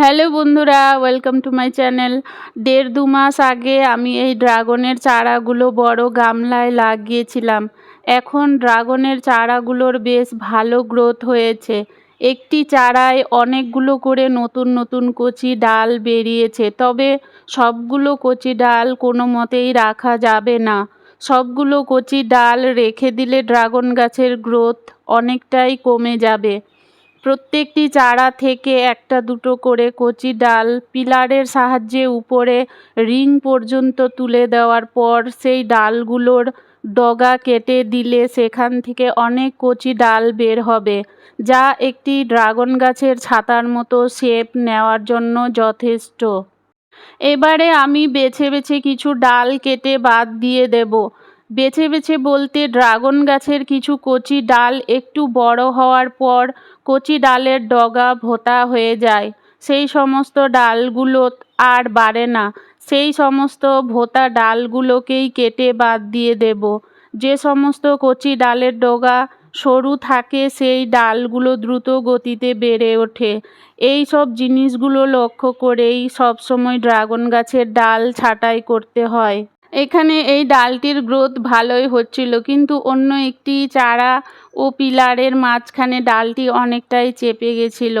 Hello বন্ধুরা welcome to my channel দেড় দু মাস আগে আমি এই ড্রাগনের চারাগুলো বড় গামলায় লাগিয়েছিলাম। এখন ড্রাগনের চারাগুলোর বেশ ভালো গ্রোথ হয়েছে। একটি চারায় অনেকগুলো করে নতুন নতুন কচি ডাল বেরিয়েছে, তবে সবগুলো কচি ডাল কোনো মতেই রাখা যাবে না। সবগুলো কচি ডাল রেখে দিলে ড্রাগন গাছের গ্রোথ অনেকটাই কমে যাবে। প্রত্যেকটি চারা থেকে একটা দুটো করে কচি ডাল পিলারের সাহায্যে উপরে রিং পর্যন্ত তুলে দেওয়ার পর সেই ডালগুলোর ডগা কেটে দিলে সেখান থেকে অনেক কচি ডাল বের হবে, যা একটি ড্রাগন গাছের ছাতার মতো শেপ নেওয়ার জন্য যথেষ্ট। এবারে আমি বেছে বেছে কিছু ডাল কেটে বাদ দিয়ে দেব। বেছে বেছে বলতে ড্রাগন গাছের কিছু কচি ডাল একটু বড় হওয়ার পর কচি ডালের ডগা ভোঁতা হয়ে যায়। সেই সমস্ত ডালগুলো আর বাড়ে না। সেই সমস্ত ভোঁতা ডালগুলোকেই কেটে বাদ দিয়ে দেব। যে সমস্ত কচি ডালের ডগা সরু থাকে, সেই ডালগুলো দ্রুত গতিতে বেড়ে ওঠে। এই সব জিনিসগুলো লক্ষ্য করেই সবসময় ড্রাগন গাছের ডাল ছাঁটাই করতে হয়। এখানে এই ডালটির গ্রোথ ভালোই হচ্ছিল, কিন্তু অন্য একটি চারা ও পিলারের মাঝখানে ডালটি অনেকটাই চেপে গেছিল।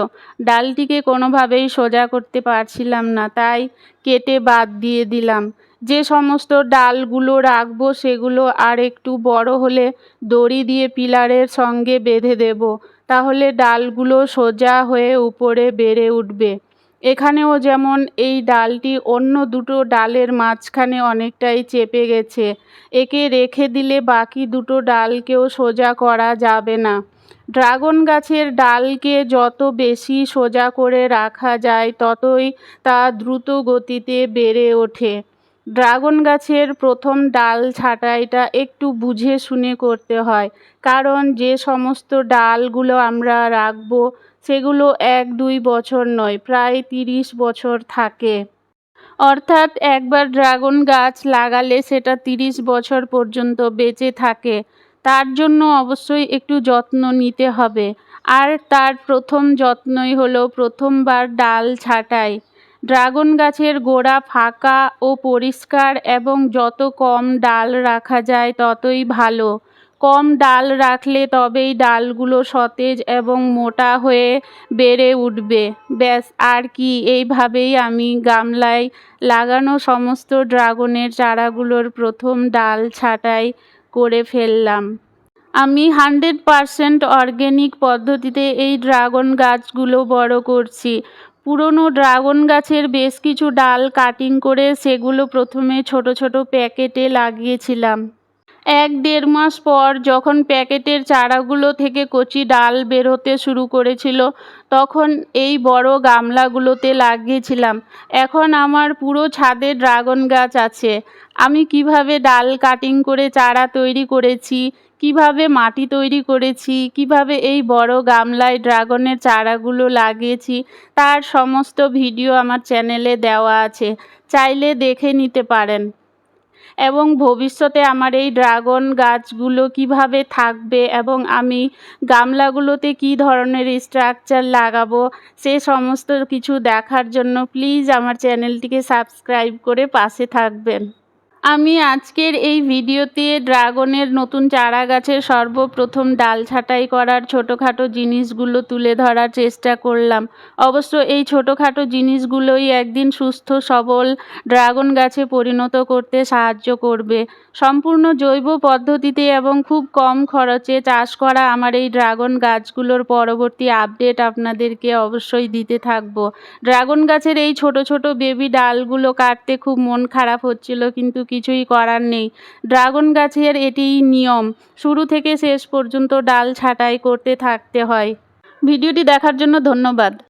ডালটিকে কোনোভাবেই সোজা করতে পারছিলাম না, তাই কেটে বাদ দিয়ে দিলাম। যে সমস্ত ডালগুলো রাখব, সেগুলো আর একটু বড় হলে দড়ি দিয়ে পিলারের সঙ্গে বেঁধে দেব, তাহলে ডালগুলো সোজা হয়ে উপরে বেড়ে উঠবে। এখানেও যেমন এই ডালটি অন্য দুটো ডালের মাঝখানে অনেকটাই চেপে গেছে। একে রেখে দিলে বাকি দুটো ডালকেও সোজা করা যাবে না। ড্রাগন গাছের ডালকে যত বেশি সোজা করে রাখা যায়, ততই তা দ্রুত গতিতে বেড়ে ওঠে। ড্রাগন গাছের প্রথম ডাল ছাঁটাইটা একটু বুঝে শুনে করতে হয়, কারণ যে সমস্ত ডালগুলো আমরা রাখব সেগুলো এক দুই বছর নয়, প্রায় তিরিশ বছর থাকে। অর্থাৎ একবার ড্রাগন গাছ লাগালে সেটা তিরিশ বছর পর্যন্ত বেঁচে থাকে। তার জন্য অবশ্যই একটু যত্ন নিতে হবে। আর তার প্রথম যত্নই হলো প্রথমবার ডাল ছাঁটাই। ড্রাগন গাছের গোড়া ফাঁকা ও পরিষ্কার এবং যত কম ডাল রাখা যায় ততই ভালো। কম ডাল রাখলে তবেই ডালগুলো সতেজ এবং মোটা হয়ে বেড়ে উঠবে। ব্যাস, আর কি, এইভাবেই আমি গামলায় লাগানো সমস্ত ড্রাগনের চারাগুলোর প্রথম ডাল ছাঁটাই করে ফেললাম। আমি হান্ড্রেড পারসেন্ট অর্গ্যানিক পদ্ধতিতে এই ড্রাগন গাছগুলো বড় করছি। পুরনো ড্রাগন গাছের বেশ কিছু ডাল কাটিং করে সেগুলো প্রথমে ছোট ছোট প্যাকেটে লাগিয়েছিলাম। এক দেড় মাস পর যখন প্যাকেটের চারাগুলো থেকে কচি ডাল বেরোতে শুরু করেছিল, তখন এই বড় গামলাগুলোতে লাগিয়েছিলাম। এখন আমার পুরো ছাদে ড্রাগন গাছ আছে। আমি কীভাবে ডাল কাটিং করে চারা তৈরি করেছি, কীভাবে মাটি তৈরি করেছি, কীভাবে এই বড় গামলায় ড্রাগনের চারাগুলো লাগিয়েছি, তার সমস্ত ভিডিও আমার চ্যানেলে দেওয়া আছে। চাইলে দেখে নিতে পারেন। এবং ভবিষ্যতে আমার এই ড্রাগন গাছগুলো কীভাবে থাকবে এবং আমি গামলাগুলোতে কি ধরনের স্ট্রাকচার লাগাবো, সে সমস্ত কিছু দেখার জন্য প্লিজ আমার চ্যানেলটিকে সাবস্ক্রাইব করে পাশে থাকবেন। আমি আজকের এই ভিডিওতে ড্রাগনের নতুন চারা গাছের সর্বপ্রথম ডাল ছাঁটাই করার ছোটোখাটো জিনিসগুলো তুলে ধরার চেষ্টা করলাম। অবশ্য এই ছোটোখাটো জিনিসগুলোই একদিন সুস্থ, সবল ড্রাগন গাছে পরিণত করতে সাহায্য করবে। সম্পূর্ণ জৈব পদ্ধতিতে এবং খুব কম খরচে চাষ করা আমার এই ড্রাগন গাছগুলোর পরবর্তী আপডেট আপনাদেরকে অবশ্যই দিতে থাকব। ড্রাগন গাছের এই ছোট ছোট বেবি ডালগুলো কাটতে খুব মন খারাপ হচ্ছিল, কিন্তু কিছুই করার নেই। ড্রাগন গাছের এটিই নিয়ম। শুরু থেকে শেষ পর্যন্ত ডাল ছাঁটাই করতে থাকতে হয়। ভিডিওটি দেখার জন্য ধন্যবাদ।